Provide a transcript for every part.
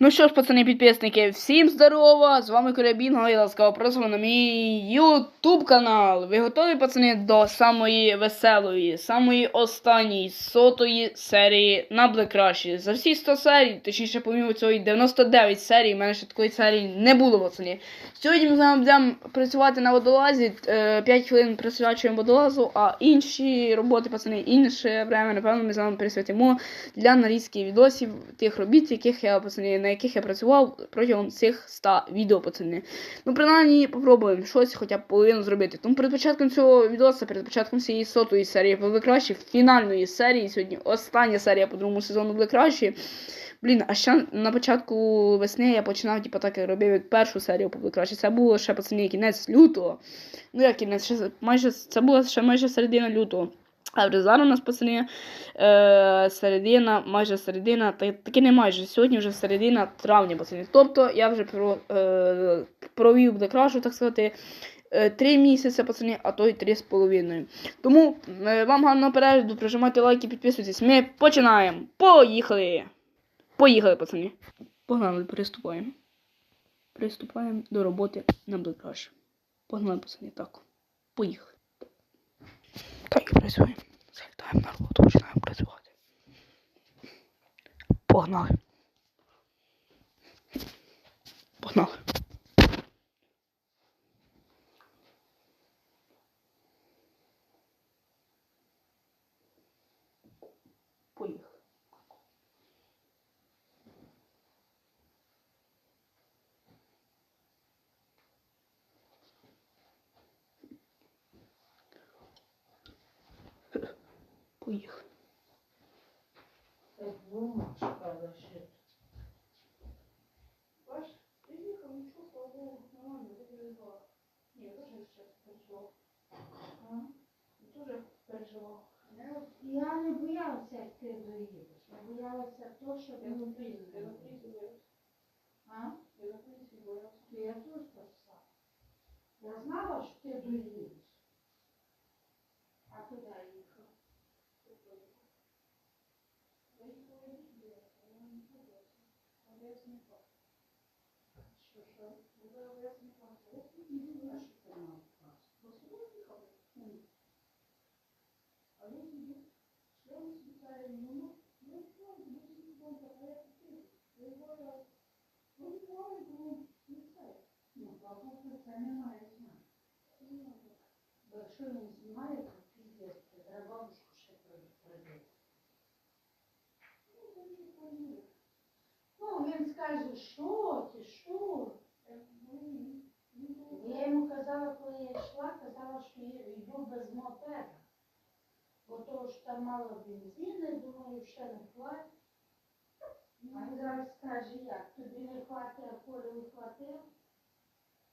Ну що ж, пацани підписники, всім здорово! З вами Корябінго і ласкаво просимо на мій YouTube канал. Ви готові, пацани, до самої веселої, самої останньої сотої серії на Rush. За всі 100 серій, точніше, помимо цього 99 серій, в мене ще такої серії не було, пацани. Сьогодні ми з вами будемо працювати на водолазі. 5 хвилин присвячуємо водолазу, а інші роботи, пацани, інше время, напевно, ми з вами присвятимо для нарізки відосів тих робіт, яких я пацани, на яких я працював протягом цих 100 відео, пацани. Ну, принаймні, попробуємо щось хоча б половину зробити. Тому перед початком цього відоса, перед початком цієї сотої серії Black Rush, фінальної серії, сьогодні остання серія по другому сезону Black Rush. Блін, а ще на початку весни я починав, типу, так як робив як першу серію по Rush. Це було ще пацани кінець лютого. Ну як кінець, ще майже це було ще майже середина лютого. А вже зараз у нас пацани е, середина, майже середина, та таки не майже. Сьогодні вже середина травня, пацани. Тобто я вже про, е, провів декрашу, так сказати, е, три місяці, пацани, а то й три з половиною. Тому е, вам гарного перегляду, прижимайте лайки, підписуйтесь. Ми починаємо. Поїхали! Поїхали, пацани. Погнали, приступаємо. Приступаємо до роботи на Black Погнали, пацани, так. Поїхали. Так і працюємо. Залітаємо на роботу, починаємо працювати. Погнали. Погнали. Поїхали. Поїхали. Я не боялася, як ти доїдеш. Я боялася того, що ти не доїдеш. А? Я теж писала. Я знала, що ти доїдеш. А куди їхав? Що, що? А що ти мав клас? Ну, бабуся це не має знати. Бо якщо він знає, то то треба бабушку ще предупредити. Ну, він скаже, що ти, що? Я йому казала, коли я йшла, казала, що я йду без мопеда. Бо того ж там мало бензину, думаю, ще не хватить. А він зараз скаже, як, тобі не хватить, а коли не хватить? Знаєш, як він зараз скаже?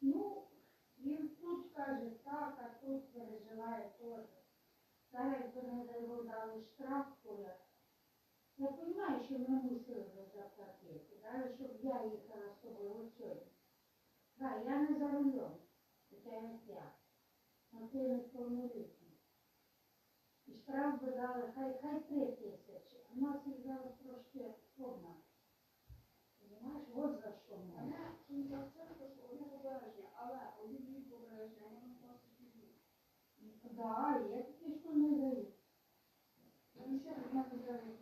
Ну, він тут каже так, а тут переживає теж. Зараз не дали штраф, коля. Я розумію, що ми мусили заплатити, навіть щоб я їхала з тобою от сьогодні. Так, я не за рулем, хоча як я. На ти не повнолітній. І штраф би дали, хай, хай три тисячі. А нас їх зараз трошки повна. Понимаєш, от за що ми. Да, я такі, що не даю. Ну, ще одна зараз вчити.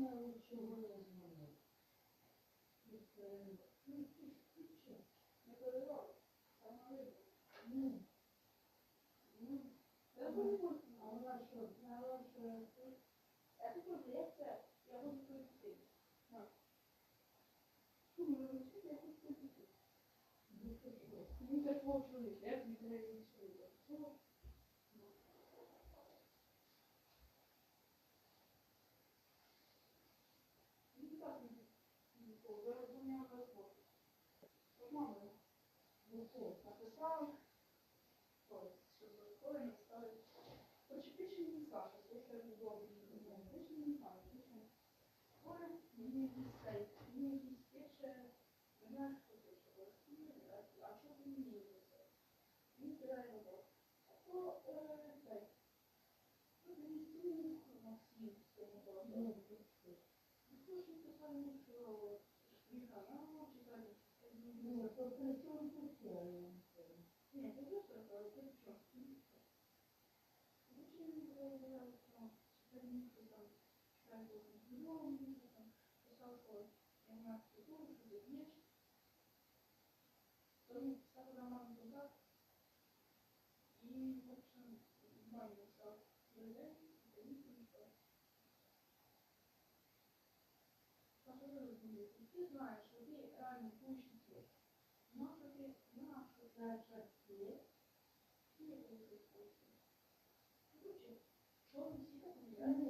No. якогось написав, щоб коли не стали. Хоч більше не скажу, що я не добре, більше не знаю, більше коли мені дістає, мені дістає, мене хоче, щоб а що ви не дістає? Він збирає роботу. А то, так, то мені стільки на всім цьому добре. Ніхто ж не писав, що Михайло читає, не если ты знаешь, что ты ранний будущий но что ты знаешь, что дальше свет, не Короче, что он всегда.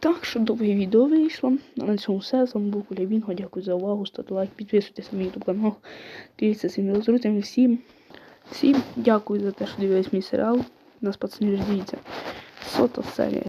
Так що довге відео вийшло. А на цьому все. З вами був Коля Вінго. Дякую за увагу. Ставте лайк, підписуйтесь на мій YouTube канал. Дивіться своїми друзями. Всім всім дякую за те, що дивились мій серіал. Нас пацанів дивіться. Сота серія.